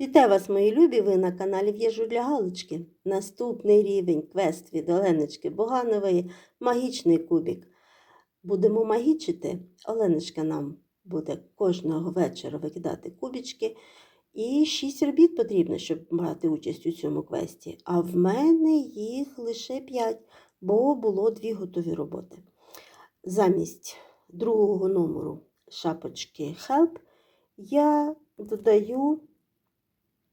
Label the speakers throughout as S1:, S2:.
S1: Вітаю вас, мої любі! Ви на каналі В'їжджу для Галочки. Наступний рівень квест від Оленочки Боганової магічний кубік. Будемо магічити. Оленочка нам буде кожного вечора викидати кубічки. І 6 робіт потрібно, щоб брати участь у цьому квесті. А в мене їх лише 5, бо було 2 готові роботи. Замість другого номеру шапочки Help я додаю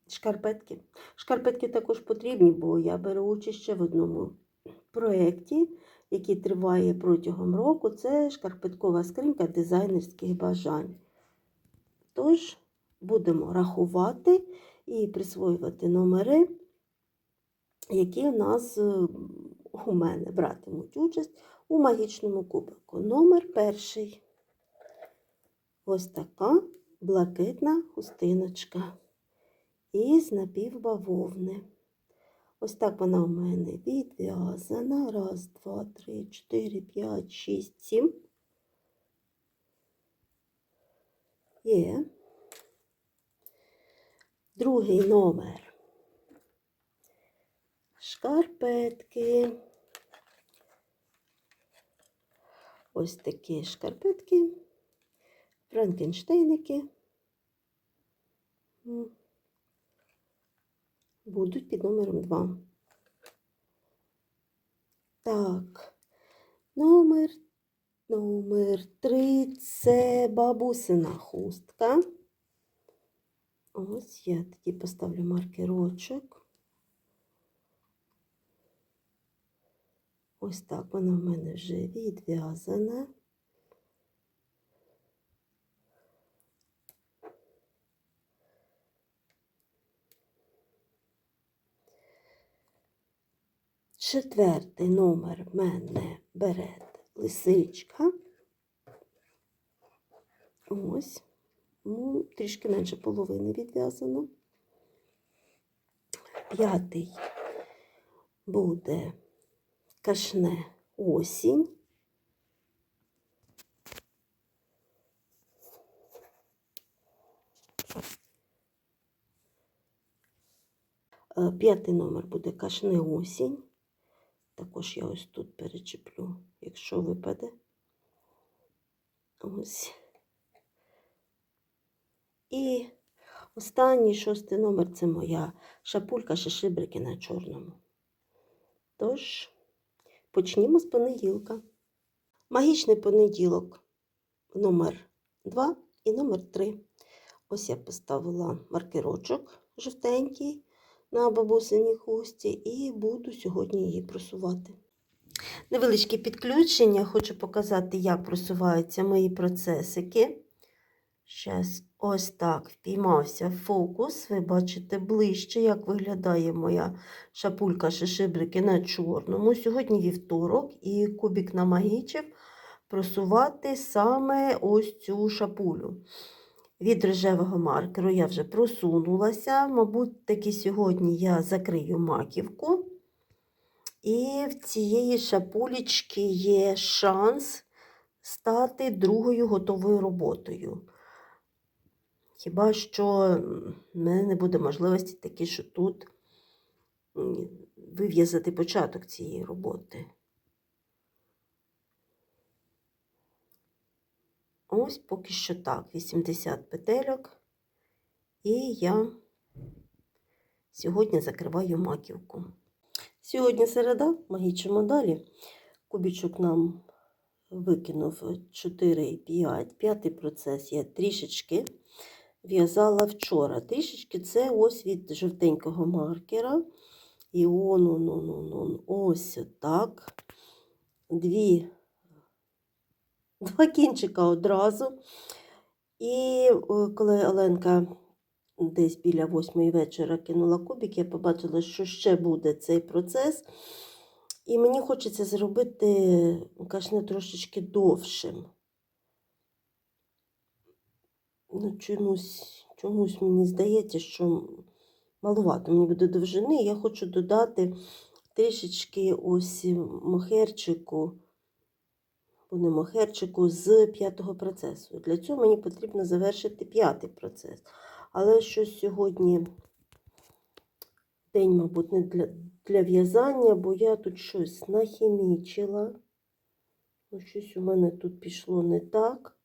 S1: шкарпетки. Шкарпетки також потрібні, бо я беру участь ще в одному проєкті, який триває протягом року. Це шкарпеткова скринька дизайнерських бажань. Тож, будемо рахувати і присвоювати номери, які у нас е, у мене братимуть участь у магічному кубику. Номер перший. Ось така блакитна хустиночка із напівбавовни. Ось так вона у мене відв'язана. Раз, два, три, чотири, п'ять, шість, сім. Є. Другий номер. Шкарпетки. Ось такі шкарпетки. Франкенштейники. Будуть під номером 2. Так. Номер, номер 3 це бабусина хустка. Ось я тоді поставлю маркерочок. Ось так вона в мене вже відв'язана. Четвертий номер мене берет лисичка. Ось. Ну, трішки менше половини відв'язано. П'ятий буде кашне осінь. Е, П'ятий номер буде кашне осінь. Також я ось тут перечеплю, якщо випаде. Ось. І останній шостий номер це моя шапулька шишибрики на чорному. Тож, почнімо з понеділка. Магічний понеділок номер 2 і номер 3. Ось я поставила маркерочок жовтенький на бабусиній хусті і буду сьогодні її просувати. Невеличке підключення, хочу показати, як просуваються мої процесики. Зараз ось так впіймався фокус. Ви бачите ближче, як виглядає моя шапулька шишибрики на чорному. Сьогодні вівторок, і кубік намагічив просувати саме ось цю шапулю. Від рожевого маркеру я вже просунулася. Мабуть, таки сьогодні я закрию маківку. І в цієї шапулечки є шанс стати другою готовою роботою. Хіба що в мене не буде можливості таки, що тут вив'язати початок цієї роботи. Ось поки що так, 80 петельок. І я сьогодні закриваю маківку. Сьогодні середа, магічимо далі. Кубічок нам викинув 4,5. П'ятий процес я трішечки в'язала вчора. Трішечки це ось від жовтенького маркера. І он, он, он, он, он ось так. Дві два кінчика одразу. І е, коли Оленка десь біля восьмої вечора кинула кубик, я побачила, що ще буде цей процес. І мені хочеться зробити кашне трошечки довшим. Ну, чомусь, чомусь мені здається, що малувато мені буде довжини. Я хочу додати трішечки ось мохерчику не мохерчику з п'ятого процесу. Для цього мені потрібно завершити п'ятий процес. Але щось сьогодні день, мабуть, не для, для в'язання, бо я тут щось нахімічила. Ну, щось у мене тут пішло не так.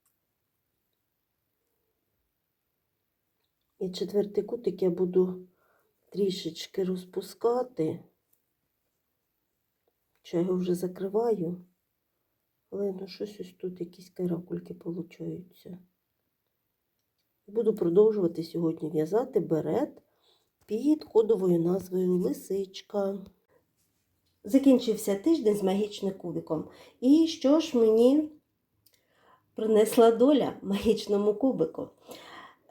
S1: І четвертий кутик я буду трішечки розпускати. Чи я його вже закриваю. Але ну щось ось тут якісь каракульки получаються. Буду продовжувати сьогодні в'язати берет під кодовою назвою Лисичка. Закінчився тиждень з магічним кубиком. І що ж мені принесла доля магічному кубику?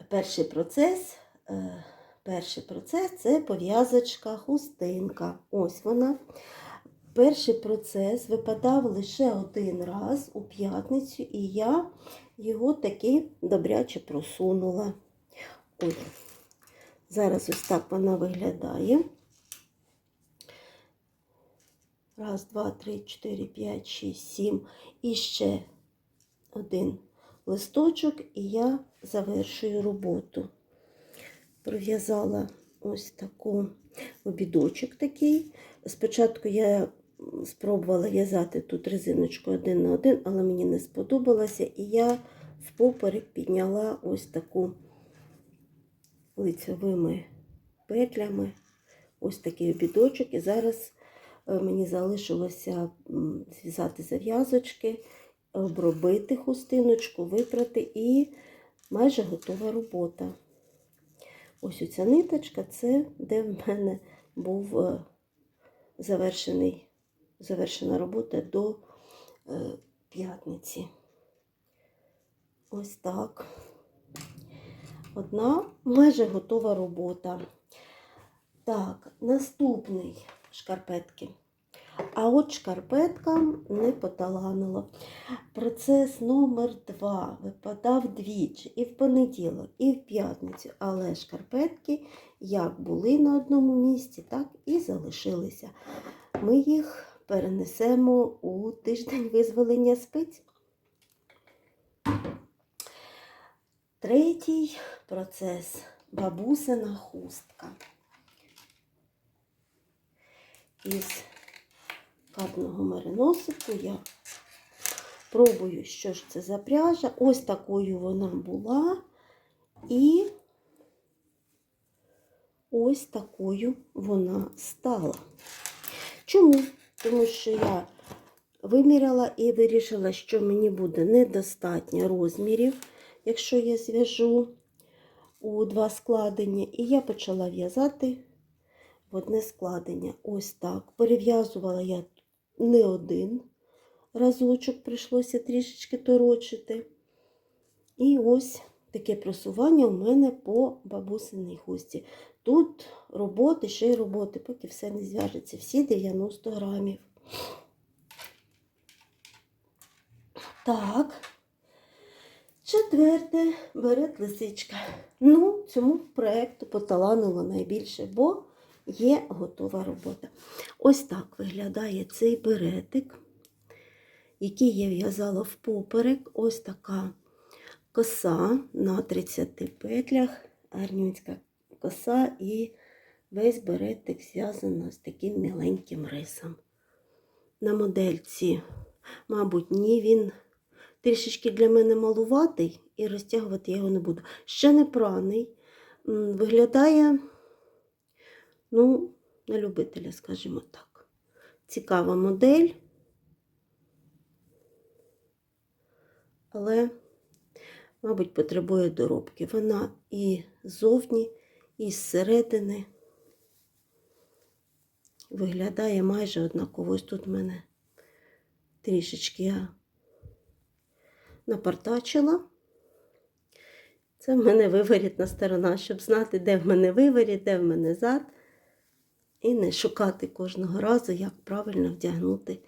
S1: Перший процес, е, перший процес це пов'язочка хустинка. Ось вона. Перший процес випадав лише один раз у п'ятницю, і я його таки добряче просунула. Ось. Зараз ось так вона виглядає. Раз, два, три, чотири, п'ять, шість, сім. І ще один листочок, і я завершую роботу. Пров'язала ось таку обідочок такий. Спочатку я спробувала в'язати тут резиночку один на один, але мені не сподобалося, і я впоперек підняла ось таку лицьовими петлями, ось такий обідочок. І зараз е, мені залишилося зв'язати зав'язочки, обробити хустиночку, випрати і майже готова робота. Ось оця ниточка це де в мене був е, завершений, завершена робота до е, п'ятниці. Ось так. Одна майже готова робота. Так, наступний шкарпетки. А от шкарпеткам не поталанило. Процес номер два випадав двічі і в понеділок, і в п'ятницю. Але шкарпетки як були на одному місці, так і залишилися. Ми їх перенесемо у тиждень визволення спиць. Третій процес бабусина хустка. Із катного мериносику я пробую, що ж це за пряжа. Ось такою вона була. І ось такою вона стала. Чому? Тому що я виміряла і вирішила, що мені буде недостатньо розмірів, якщо я зв'яжу у два складення. І я почала в'язати в одне складення. Ось так. Перев'язувала я не один разочок, прийшлося трішечки торочити. І ось таке просування у мене по бабусиній хусті. Тут роботи, ще й роботи, поки все не зв'яжеться. Всі 90 грамів. Так. Четверте берет лисичка. Ну, цьому проєкту поталанило найбільше, бо є готова робота. Ось так виглядає цей беретик, який я в'язала в поперек. Ось така коса на 30 петлях, гарнюцька коса, і весь беретик зв'язано з таким міленьким рисом. На модельці, мабуть, ні, він трішечки для мене малуватий, і розтягувати його не буду. Ще не праний. Виглядає, ну, на любителя, скажімо так. Цікава модель. Але, мабуть, потребує доробки. Вона і ззовні, і зсередини виглядає майже однаково. Ось тут в мене трішечки я напартачила. Це в мене виворітна сторона, щоб знати, де в мене виворіт, де в мене зад. І не шукати кожного разу, як правильно вдягнути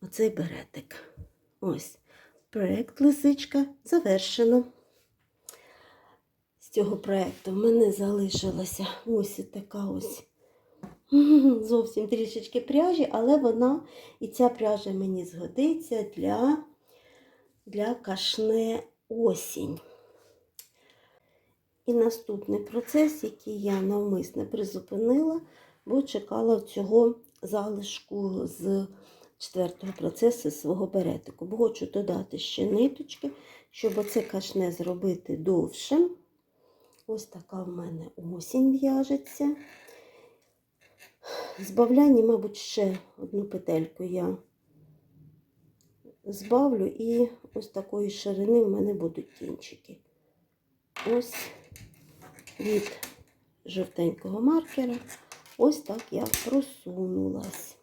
S1: оцей беретик. Ось, проєкт лисичка завершено. З цього проєкту в мене залишилася ось така ось зовсім трішечки пряжі, але вона і ця пряжа мені згодиться для для кашне осінь. І наступний процес, який я навмисне призупинила, бо чекала цього залишку з четвертого процесу свого беретику. Бо хочу додати ще ниточки, щоб оце кашне зробити довшим. Ось така в мене осінь в'яжеться. Збавляння, мабуть, ще одну петельку я збавлю, і ось такої ширини в мене будуть кінчики. Ось від жовтенького маркера. Ось так я просунулась.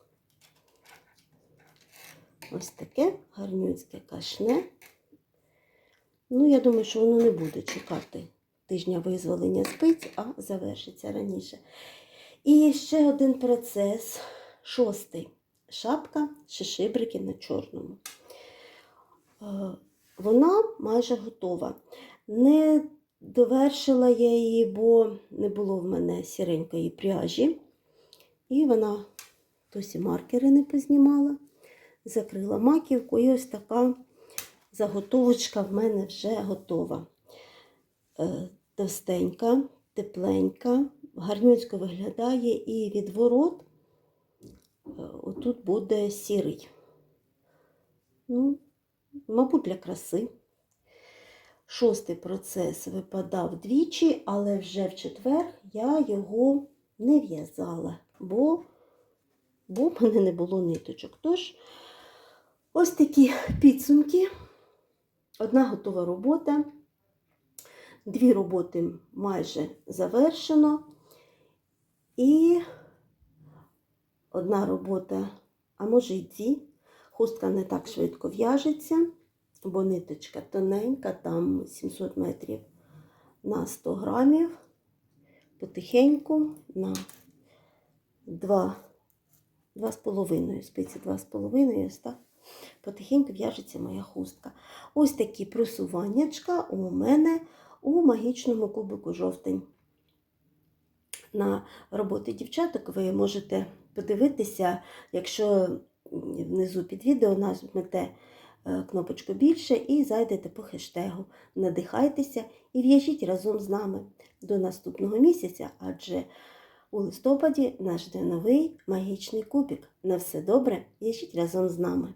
S1: Ось таке гарнюцьке кашне. Ну, я думаю, що воно не буде чекати тижня визволення спиць, а завершиться раніше. І ще один процес, шостий. Шапка шишибрики на чорному. Е, Вона майже готова. Не довершила я її, бо не було в мене сіренької пряжі. І вона досі маркери не познімала. Закрила маківку, і ось така заготовочка в мене вже готова. Е, Товстенька, тепленька, гарнюцько виглядає і відворот е, отут буде сірий. Ну, мабуть, для краси. Шостий процес випадав двічі, але вже в четвер я його не в'язала, бо, бо в мене не було ниточок. Тож, ось такі підсумки. Одна готова робота. Дві роботи майже завершено. І одна робота, а може й дві. Хустка не так швидко в'яжеться, бо ниточка тоненька, там 700 метрів на 100 грамів. Потихеньку на 2, 2,5 спиці 2,5, ось так. Потихеньку в'яжеться моя хустка. Ось такі просуваннячка у мене у магічному кубику жовтень. На роботи дівчаток ви можете подивитися, якщо внизу під відео нажмете е, кнопочку більше і зайдете по хештегу. Надихайтеся і в'яжіть разом з нами до наступного місяця, адже у листопаді нас жде новий магічний кубик. На все добре, в'яжіть разом з нами.